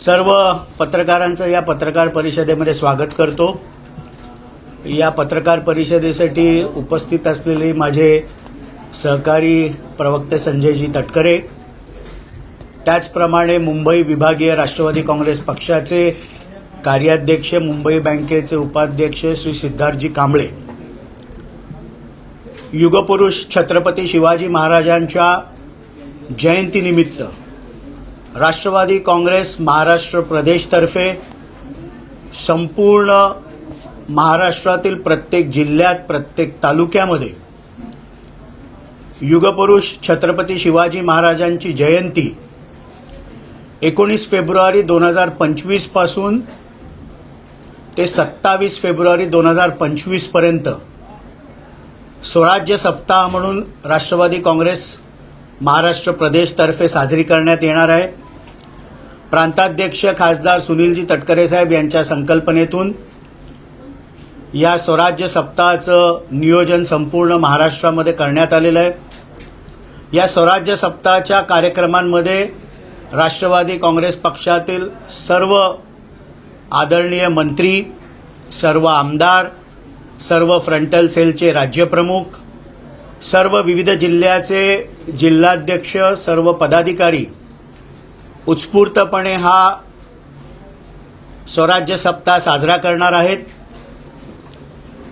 सर्व पत्रकारांचं या पत्रकार परिषदेमध्ये स्वागत करतो. या पत्रकार परिषदेसाठी उपस्थित असलेले माझे सहकारी प्रवक्ते संजयजी तटकरे त्याचप्रमाणे मुंबई विभागीय राष्ट्रवादी काँग्रेस पक्षाचे कार्याध्यक्ष मुंबई बँकेचे उपाध्यक्ष श्री सिद्धार्थजी कांबळे युगपुरुष छत्रपती शिवाजी महाराजांच्या जयंतीनिमित्त राष्ट्रवादी काँग्रेस महाराष्ट्र प्रदेशतर्फे संपूर्ण महाराष्ट्रातील प्रत्येक जिल्ह्यात प्रत्येक तालुक्यामध्ये युगपुरुष छत्रपती शिवाजी महाराजांची जयंती एकोणीस फेब्रुवारी दोन हजार पंचवीसपासून ते सत्तावीस फेब्रुवारी दोन हजार पंचवीसपर्यंत स्वराज्य सप्ताह म्हणून राष्ट्रवादी काँग्रेस महाराष्ट्र प्रदेशतर्फे साजरी करण्यात येणार आहे. प्रांताध्यक्ष खासदार सुनीलजी तटकरे साहेब यांच्या संकल्पनेतून या स्वराज्य सप्ताहाचं नियोजन संपूर्ण महाराष्ट्रामध्ये करण्यात आलेलं आहे. या स्वराज्य सप्ताहाच्या कार्यक्रमांमध्ये राष्ट्रवादी काँग्रेस पक्षातील सर्व आदरणीय मंत्री सर्व आमदार सर्व फ्रंटल सेलचे राज्यप्रमुख सर्व विविध जिल्ह्याचे जिल्हाध्यक्ष सर्व पदाधिकारी उत्स्फूर्तपणे हा स्वराज्य सप्ताह साजरा करणार आहेत.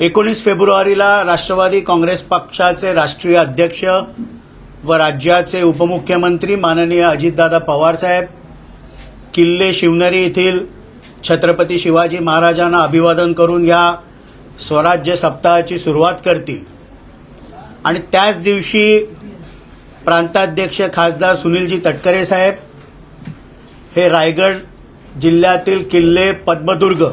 एकोणीस फेब्रुवारीला राष्ट्रवादी काँग्रेस पक्षाचे राष्ट्रीय अध्यक्ष व राज्याचे उपमुख्यमंत्री माननीय अजितदादा पवारसाहेब किल्ले शिवनेरी येथील छत्रपती शिवाजी महाराजांना अभिवादन करून या स्वराज्य सप्ताहाची सुरुवात करतील. आणि त्याच दिवशी प्रांताध्यक्ष खासदार सुनीलजी तटकरे साहेब हे रायगड जिल्ह्यातील किल्ले पद्मदुर्ग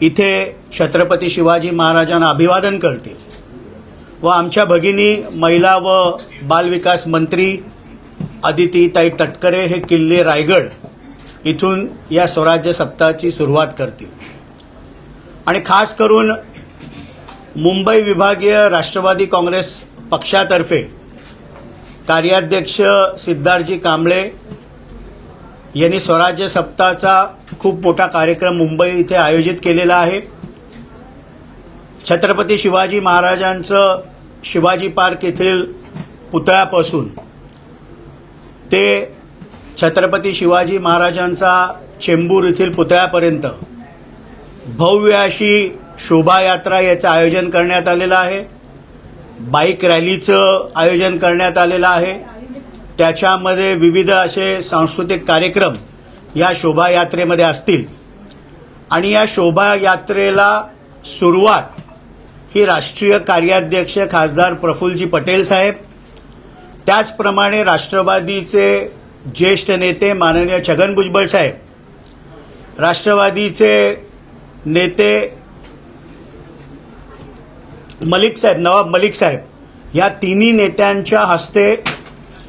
इथे छत्रपती शिवाजी महाराजांना अभिवादन करतील व आमच्या भगिनी महिला व बालविकास मंत्री अदितीताई तटकरे हे किल्ले रायगड इथून या स्वराज्य सप्ताहाची सुरुवात करतील. आणि खास करून मुंबई विभागीय राष्ट्रवादी काँग्रेस पक्षातर्फे कार्याध्यक्ष सिद्धार्थजी कांबळे यांनी स्वराज्य सप्ताहाचा खूप मोठा कार्यक्रम मुंबई इथे आयोजित केलेला आहे. छत्रपती शिवाजी महाराजांचं शिवाजी पार्क येथील पुतळ्यापासून ते छत्रपती शिवाजी महाराजांचा चेंबूर येथील पुतळ्यापर्यंत भव्य अशी शोभायात्रा याचं आयोजन करण्यात आलेलं आहे. बाईक रॅलीचं आयोजन करण्यात आलेलं आहे. त्याच्यामध्ये विविध असे सांस्कृतिक कार्यक्रम या शोभायात्रेमध्ये असतील. आणि या शोभायात्रेला सुरुवात ही राष्ट्रीय कार्याध्यक्ष खासदार प्रफुल्लजी पटेल साहेब त्याचप्रमाणे राष्ट्रवादीचे ज्येष्ठ नेते माननीय छगन भुजबळ साहेब राष्ट्रवादीचे नेते मलिक साहेब नवाब मलिक साहेब या तिन्ही नेत्यांच्या हस्ते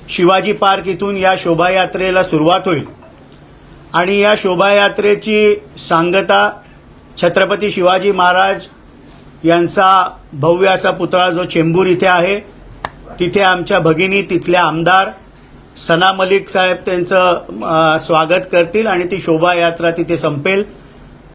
शिवाजी पार्क इथून या शोभायात्रेला सुरुवात होईल. आणि या शोभायात्रेची सांगता छत्रपती शिवाजी महाराज यांचा भव्य असा पुतळा जो चेंबूर इथे आहे तिथे आमच्या भगिनी तिथल्या आमदार सना मलिक साहेब त्यांचं स्वागत करतील आणि ती शोभायात्रा तिथे संपेल.